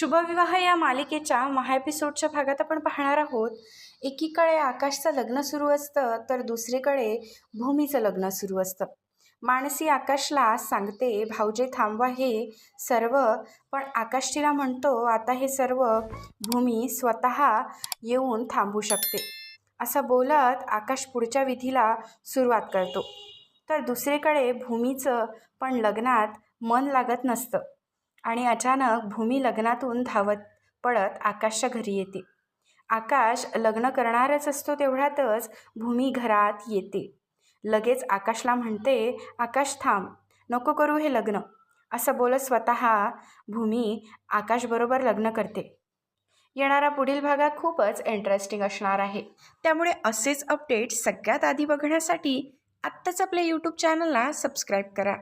शुभविवाह या मालिकेच्या महा एपिसोडच्या भागात आपण पाहणार आहोत. एकीकडे आकाशचं लग्न सुरू असतं तर दुसरीकडे भूमीचं लग्न सुरू असतं. मानसी आकाशला सांगते भाऊजे थांबवा हे सर्व पण आकाश तिला म्हणतो आता हे सर्व भूमी स्वतः येऊन थांबू शकते. असं बोलत आकाश पुढच्या विधीला सुरुवात करतो. तर दुसरीकडे भूमीचं पण लग्नात मन लागत नसतं. आणि अचानक भूमी लग्नातून धावत पळत आकाशच्या घरी येते. आकाश लग्न करणारच असतो तेवढ्यातच भूमी घरात येते. लगेच आकाशला म्हणते आकाश थांब नको करू हे लग्न. असं बोलत स्वतः भूमी आकाशबरोबर लग्न करते. येणारा पुढील भागात खूपच इंटरेस्टिंग असणार आहे. त्यामुळे असेच अपडेट सगळ्यात आधी बघण्यासाठी आत्ताच आपल्या यूट्यूब चॅनलला सबस्क्राईब करा.